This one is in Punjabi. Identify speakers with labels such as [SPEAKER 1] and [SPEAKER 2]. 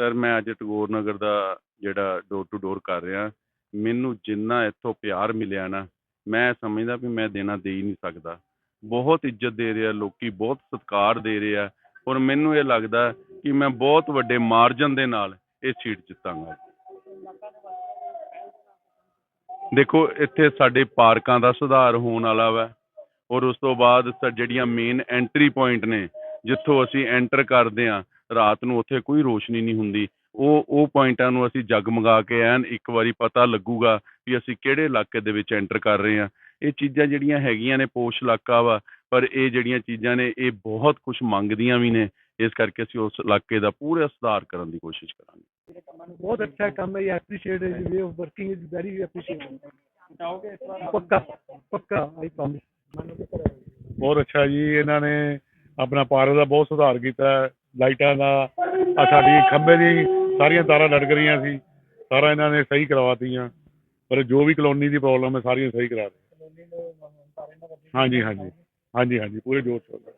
[SPEAKER 1] ਸਰ ਮੈਂ ਅੱਜ ਟਗੋਰ ਨਗਰ ਦਾ ਜਿਹੜਾ ਡੋਰ ਟੂ ਡੋਰ ਕਰ ਰਿਹਾ। ਮੈਨੂੰ ਜਿੰਨਾ ਇੱਥੋਂ ਪਿਆਰ ਮਿਲਿਆ ਨਾ, ਮੈਂ ਸਮਝਦਾ ਵੀ ਮੈਂ ਦੇਣਾ ਦੇ ਹੀ ਨਹੀਂ ਸਕਦਾ। ਬਹੁਤ ਇੱਜ਼ਤ ਦੇ ਰਿਹਾ ਲੋਕੀ, ਬਹੁਤ ਸਤਿਕਾਰ ਦੇ ਰਿਹਾ। ਔਰ ਮੈਨੂੰ ਇਹ ਲੱਗਦਾ ਕਿ ਮੈਂ ਬਹੁਤ ਵੱਡੇ ਮਾਰਜਨ ਦੇ ਨਾਲ ਇਹ ਸੀਟ ਜਿੱਤਾਂਗਾ। ਦੇਖੋ, ਇੱਥੇ ਸਾਡੇ ਪਾਰਕਾਂ ਦਾ ਸੁਧਾਰ ਹੋਣ ਵਾਲਾ ਵਾ। ਔਰ ਉਸ ਤੋਂ ਬਾਅਦ ਸਾ- ਜਿਹੜੀਆਂ ਮੇਨ ਐਂਟਰੀ ਪੁਆਇੰਟ ਨੇ, ਜਿੱਥੋਂ ਅਸੀਂ ਐਂਟਰ ਕਰਦੇ ਆ ਰਾਤ ਨੂੰ ਉੱਥੇ ਕੋਈ ਰੋਸ਼ਨੀ ਨਹੀਂ ਹੁੰਦੀ। ਉਹ ਉਹ ਪੁਆਇੰਟਾਂ ਨੂੰ ਅਸੀਂ ਜਗਮਗਾ ਕੇ ਐਨ ਇੱਕ ਵਾਰੀ ਪਤਾ ਲੱਗੂਗਾ ਵੀ ਅਸੀਂ ਕਿਹੜੇ ਇਲਾਕੇ ਦੇ ਵਿੱਚ ਐਂਟਰ ਕਰ ਰਹੇ ਹਾਂ। ਇਹ ਚੀਜ਼ਾਂ ਜਿਹੜੀਆਂ ਹੈਗੀਆਂ ਨੇ ਪੋਸ਼ ਇਲਾਕਾ ਵਾ ਪਰ ਇਹ ਜਿਹੜੀਆਂ ਚੀਜ਼ਾਂ ਨੇ ਇਹ ਬਹੁਤ ਕੁਝ ਮੰਗਦੀਆਂ ਵੀ ਨੇ। ਇਸ ਕਰਕੇ ਅਸੀਂ ਉਸ ਇਲਾਕੇ ਦਾ ਪੂਰਾ ਸੁਧਾਰ ਕਰਨ ਦੀ ਕੋਸ਼ਿਸ਼ ਕਰਾਂਗੇ।
[SPEAKER 2] ਬਹੁਤ ਅੱਛਾ ਕੰਮ ਹੈ ਯਾ appreciate is way of working is very? Appreciate ਚਾਹੋਗੇ ਇਸ
[SPEAKER 3] ਬਹੁਤ ਅੱਛਾ ਜੀ ਇਹਨਾਂ ਨੇ ਆਪਣਾ ਪਾਰਕ ਦਾ ਬਹੁਤ ਸੁਧਾਰ ਕੀਤਾ ਹੈ। ਲਾਈਟਾਂ ਦਾ ਆ ਸਾਡੀ ਖੰਭੇ ਦੀ ਸਾਰੀਆਂ ਤਾਰਾਂ ਲਟਕ ਰਹੀਆਂ ਸੀ ਸਾਰਾ ਇਹਨਾਂ ਨੇ ਸਹੀ ਕਰਵਾਤੀਆਂ, ਪਰ ਜੋ ਵੀ ਕਲੋਨੀ ਦੀ ਪ੍ਰੋਬਲਮ ਹੈ ਸਾਰੀਆਂ ਸਹੀ ਕਰਾ ਦਿੱਤੀਆਂ। ਹਾਂਜੀ ਹਾਂਜੀ ਹਾਂਜੀ ਹਾਂਜੀ, ਪੂਰੇ ਜੋਰ ਸ਼ੋਰ ਨਾਲ।